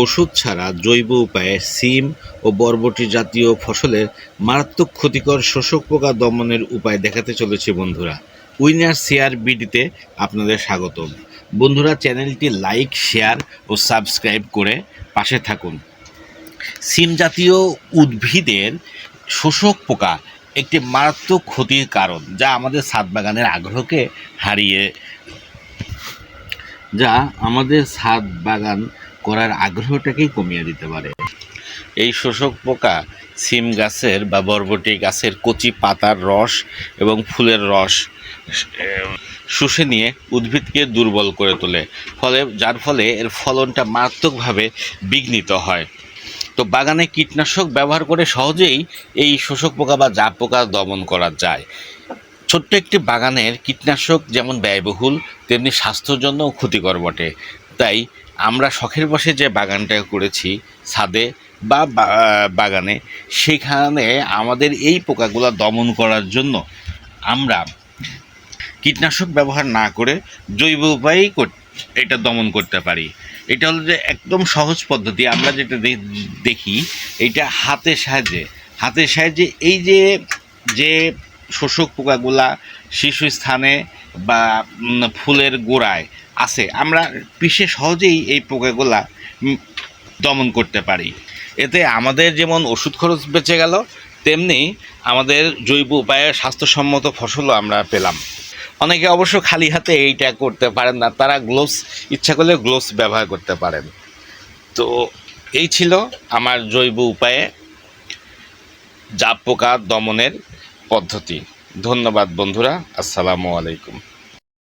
ওষুধ ছাড়া জৈব উপায়ে সিম ও বরবটি জাতীয় ফসলের মারাত্মক ক্ষতিকর শোষক পোকা দমনের উপায় দেখাতে চলেছি বন্ধুরা। উইনার শেয়ার বিডিতে আপনাদের স্বাগতম। বন্ধুরা, চ্যানেলটি লাইক, শেয়ার ও সাবস্ক্রাইব করে পাশে থাকুন। সিম জাতীয় উদ্ভিদের শোষক পোকা একটি মারাত্মক ক্ষতির কারণ, যা আমাদের ছাদ বাগানের আগ্রহকে হারিয়ে, যা আমাদের ছাদ বাগান করার আগ্রহটাকেই কমিয়ে দিতে পারে। এই শোষক পোকা সিম গাছের বা বরবটি গাছের কচি পাতার রস এবং ফুলের রস শুষে নিয়ে উদ্ভিদকে দুর্বল করে তোলে। ফলে, যার ফলে এর ফলনটা মারাত্মকভাবে বিঘ্নিত হয়। তো বাগানে কীটনাশক ব্যবহার করে সহজেই এই শোষক পোকা বা জাপ পোকা দমন করা যায়। ছোট্ট একটি বাগানের কীটনাশক যেমন ব্যয়বহুল, তেমনি স্বাস্থ্যের জন্যও ক্ষতিকর বটে। তাই আমরা শখের বসে যে বাগানটা করেছি, ছাদে বা বাগানে, সেখানে আমাদের এই পোকাগুলো দমন করার জন্য আমরা কীটনাশক ব্যবহার না করে জৈব উপায়েই এটা দমন করতে পারি। এটা হলো যে একদম সহজ পদ্ধতি, আমরা যেটা দেখি, এটা হাতের সাহায্যে। হাতের সাহায্যে এই যে যে শোষক পোকাগুলা শিশু স্থানে বা ফুলের গোড়ায় আছে। আমরা পিষে সহজেই এই পোকাগুলা দমন করতে পারি। এতে আমাদের যেমন ওষুধ খরচ বেঁচে গেল, তেমনি আমাদের জৈব উপায়ে স্বাস্থ্যসম্মত ফসলও আমরা পেলাম। অনেকে অবশ্য খালি হাতে এইটা করতে পারেন না, তারা গ্লোভস, ইচ্ছা করলে গ্লোভস ব্যবহার করতে পারেন। তো এই ছিল আমার জৈব উপায়ে জাপ পোকা দমনের পদ্ধতি ধন্যবাদ বন্ধুরা আসসালামু আলাইকুম